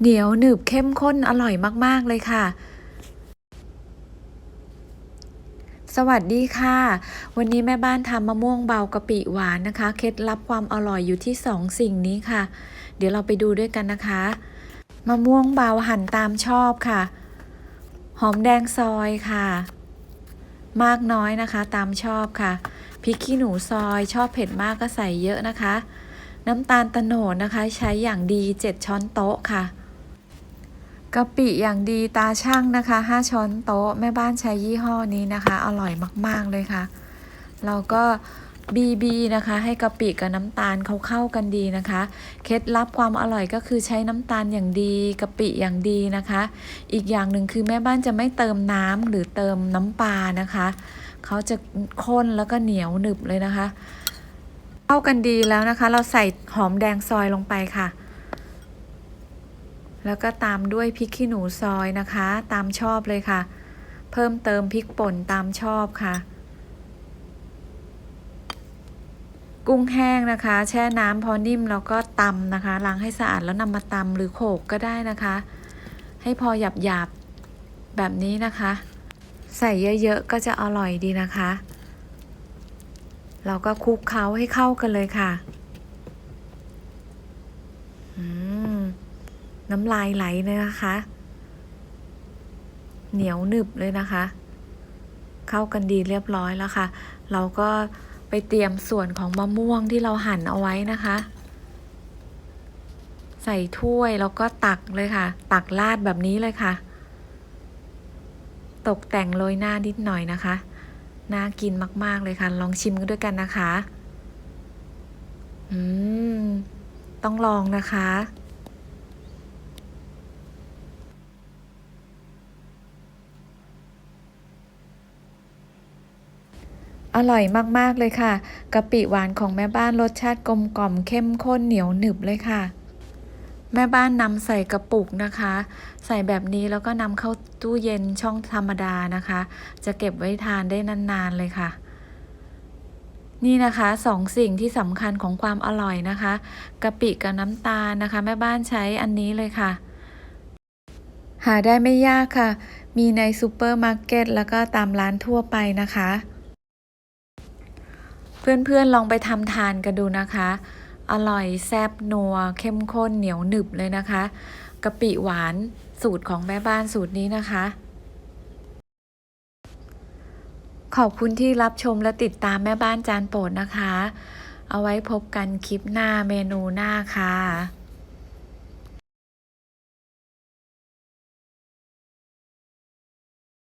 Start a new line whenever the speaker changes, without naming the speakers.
เหนียวหนึบเข้มข้นอร่อยมาก ๆ เลยค่ะ สวัสดีค่ะ วันนี้แม่บ้านทำมะม่วงเบากะปิหวานนะคะ เคล็ดลับความอร่อยอยู่ที่สองสิ่งนี้ค่ะ เดี๋ยวเราไปดูด้วยกันนะคะ มะม่วงเบาหั่นตามชอบค่ะ หอมแดงซอยค่ะ มากน้อยนะคะตามชอบค่ะพริกขี้หนูซอยชอบเผ็ดมากก็ใส่เยอะนะคะน้ำตาลตะโนดนะคะ ใช้อย่างดี 7 ช้อนโต๊ะค่ะ กะปิอย่างดีตาช่างนะคะ 5 ช้อนโต๊ะแม่บ้านใช้ยี่ห้อนี้นะคะ อร่อยมาก ๆ เลยค่ะ เราก็บีบีนะคะ ให้กะปิกับน้ำตาลเขาเข้ากันดีนะคะ เคล็ดลับความอร่อยก็คือใช้น้ำตาลอย่างดีกะปิอย่างดีนะคะ อีกอย่างหนึ่งคือแม่บ้านจะไม่เติมน้ำหรือเติมน้ำปลานะคะเขาจะข้นแล้วก็เหนียวหนึบเลยนะคะ เข้ากันดีแล้วนะคะ เราใส่หอมแดงซอยลงไปค่ะ แล้วก็ตามด้วยพริกขี้หนูซอยนะคะ ตามชอบเลยค่ะ เพิ่มเติมพริกป่นตามชอบค่ะ กุ้งแห้งนะคะ แช่น้ำพอนิ่มแล้วก็ตำนะคะล้างให้สะอาดแล้วนำมาตำหรือโขกก็ได้นะคะ ให้พอหยาบหยาบๆแบบนี้นะคะ ใส่เยอะๆก็จะอร่อยดีนะคะ เราก็คลุกเคล้าให้เข้ากันเลยค่ะ อืม น้ำลายไหลเลยนะคะ เหนียวหนึบเลยนะคะ เข้ากันดีเรียบร้อยแล้วค่ะ เราก็ไปเตรียมส่วนของมะม่วงที่เราหั่นเอาไว้นะคะ ใส่ถ้วยแล้วก็ตักเลยค่ะ ตักราดแบบนี้เลยค่ะ ตกแต่งโรยหน้านิดหน่อยนะคะ น่ากินมาก ๆเลยค่ะ ลองชิมกันด้วยกันนะคะ อืม ต้องลองนะคะ อร่อยมากๆเลยค่ะกะปิหวานของแม่บ้านรสชาติกลมกล่อมเข้มข้นเหนียวหนึบเลยค่ะ แม่บ้านนำใส่กระปุกนะคะ ใส่แบบนี้แล้วก็นำเข้าตู้เย็นช่องธรรมดานะคะ จะเก็บไว้ทานได้นานๆเลยค่ะนี่นะคะสองสิ่งที่สำคัญของความอร่อยนะคะกะปิกับน้ำตาลนะคะ แม่บ้านใช้อันนี้เลยค่ะ หาได้ไม่ยากค่ะ มีในซูเปอร์มาร์เก็ตแล้วก็ตามร้านทั่วไปนะคะ เพื่อนๆลองไปทำทานกันดูนะคะ อร่อยแซ่บนัว เข้มข้นเหนียวหนึบเลยนะคะกะปิหวานสูตรของแม่บ้านสูตรนี้นะคะ ขอบคุณที่รับชมและติดตามแม่บ้านจานโปรดนะคะ เอาไว้พบกันคลิปหน้าเมนูหน้าค่ะ